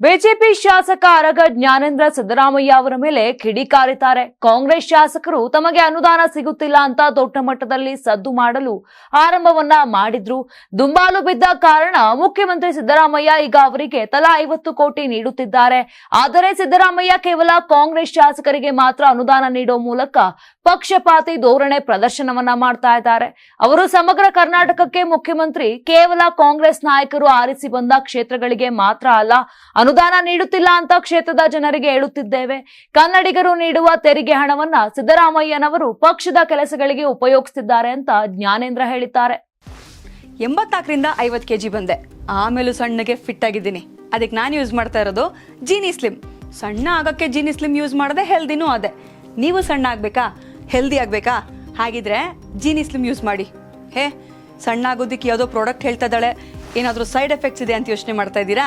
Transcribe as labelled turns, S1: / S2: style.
S1: BJP ಶಾಸಕ ಅರಗ ಜ್ಞಾನೇಂದ್ರ ಸಿದ್ದರಾಮಯ್ಯ ಅವರ ಮೇಲೆ ಕಿಡಿಕಾರಿದ್ದಾರೆ ಕಾಂಗ್ರೆಸ್ ಶಾಸಕರು ತಮಗೆ ಅನುದಾನ ಸಿಗುತ್ತಿಲ್ಲ ಅಂತ ದೊಡ್ಡ ಮಟ್ಟದಲ್ಲಿ ಸದ್ದು ಮಾಡಲು ಆರಂಭವನ್ನ ಮಾಡಿದ್ರು. ದುಂಬಾಲು ಬಿದ್ದ ಕಾರಣ ಮುಖ್ಯಮಂತ್ರಿ ಸಿದ್ದರಾಮಯ್ಯ ಈಗ ಅವರಿಗೆ ತಲಾ ಐವತ್ತು ಕೋಟಿ ನೀಡುತ್ತಿದ್ದಾರೆ. ಆದರೆ ಸಿದ್ದರಾಮಯ್ಯ ಕೇವಲ ಕಾಂಗ್ರೆಸ್ ಶಾಸಕರಿಗೆ ಮಾತ್ರ ಅನುದಾನ ನೀಡುವ ಮೂಲಕ ಪಕ್ಷಪಾತಿ ಧೋರಣೆ ಪ್ರದರ್ಶನವನ್ನ ಮಾಡ್ತಾ ಇದ್ದಾರೆ. ಅವರು ಸಮಗ್ರ ಕರ್ನಾಟಕಕ್ಕೆ ಮುಖ್ಯಮಂತ್ರಿ ಕೇವಲ ಕಾಂಗ್ರೆಸ್ ನಾಯಕರು ಆರಿಸಿ ಬಂದ ಕ್ಷೇತ್ರಗಳಿಗೆ ಮಾತ್ರ ಅಲ್ಲ ಅನುದಾನ ನೀಡುತ್ತಿಲ್ಲ ಅಂತ ಕ್ಷೇತ್ರದ ಜನರಿಗೆ ಹೇಳುತ್ತಿದ್ದೇವೆ. ಕನ್ನಡಿಗರು ನೀಡುವ ತೆರಿಗೆ ಹಣವನ್ನ ಸಿದ್ದರಾಮಯ್ಯನವರು ಪಕ್ಷದ ಕೆಲಸಗಳಿಗೆ ಉಪಯೋಗಿಸುತ್ತಿದ್ದಾರೆ ಅಂತ ಜ್ಞಾನೇಂದ್ರ ಹೇಳಿದ್ದಾರೆ.
S2: ಎಂಬತ್ನಾಲ್ಕರಿಂದ ಐವತ್ತು ಕೆಜಿ ಬಂದೆ. ಆಮೇಲೂ ಸಣ್ಣಗೆ ಫಿಟ್ ಆಗಿದ್ದೀನಿ. ಅದಕ್ಕೆ ನಾನು ಯೂಸ್ ಮಾಡ್ತಾ ಇರೋದು ಜೀನಿ ಸ್ಲಿಮ್ ಸಣ್ಣ ಆಗೋಕ್ಕೆ ಜೀನಿ ಸ್ಲಿಮ್ ಯೂಸ್ ಮಾಡದೆ ಹೆಲ್ದಿನೂ ಅದೇ. ನೀವು ಸಣ್ಣ ಆಗಬೇಕಾ? ಹೆಲ್ದಿ ಆಗಬೇಕಾ? ಹಾಗಿದ್ರೆ ಜೀನಿ ಸ್ಲಿಮ್ ಯೂಸ್ ಮಾಡಿ. ಹೇ, ಸಣ್ಣ ಆಗೋದಿಕ್ಕೆ ಯಾವುದೋ ಪ್ರಾಡಕ್ಟ್ ಹೇಳ್ತಾ ಇದ್ದಾಳೆ. ಏನಾದರೂ ಸೈಡ್ ಎಫೆಕ್ಟ್ಸ್ ಇದೆ ಅಂತ ಯೋಚನೆ ಮಾಡ್ತಾ ಇದ್ದೀರಾ?